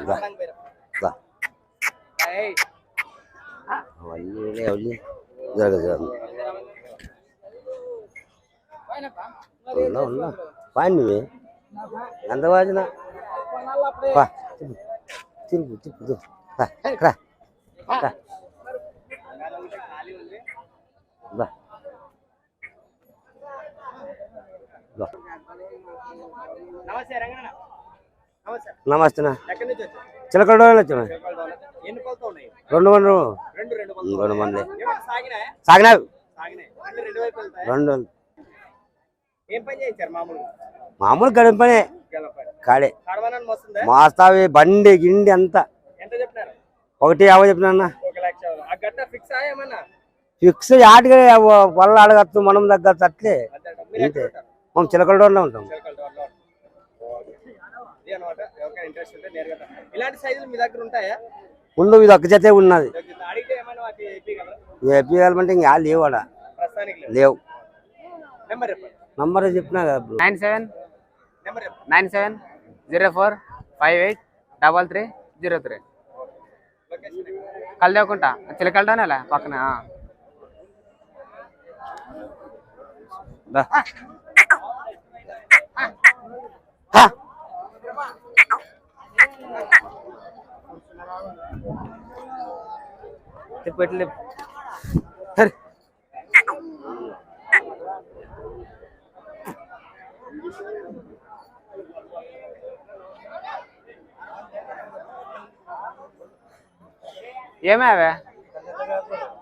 దా. దా. అవన్నీ అవన్నీ జరగదు జరగదు ఉన్నా ఉన్నా పాడి నువ్వే ఎంత వాజిన పా తిరుగు తిరుగు తిరుగు రా, రా రా. రా. రా. నమస్తే రంగన్న నమస్తే చిలకడ వచ్చిన రెండు మంది రెండు మంది సాగినాయి? రెండు మామూలు? పనే. గెలపని కాడే. మాస్తావి బండి గిండి అంతా. ఒకటి యాభై చెప్పినా ఫిక్స్ ఆటగా వల్ల అడగచ్చు మనం తగ్గచ్చు అట్లే. మనం చిలకడలో ఉంటాం. అనమాట ఎవరికైనా ఇంట్రెస్ట్ ఉంటే నేరుగా రా. ఇలాంటి సైజులు మీ దగ్గర ఉంటాయా? ముందు ఇది ఒక్క జతే ఉన్నది అడిగితే ఏమైనా మాకు ఇప్పగలరా చెప్పాలంటే ఇంకా లేవు ఆడ. ప్రస్తుతానికి లేవు. నెంబర్ చెప్పండి. నంబర్ చెప్పినా కదా. నైన్ సెవెన్ నెంబర్ చెప్పండి. Nine seven zero four five eight double three zero three. Location ఎక్కడ? కలదేవకుంటా. చిలకలటానేలా పక్కన. దా. क्रिकेट ये मैं आया।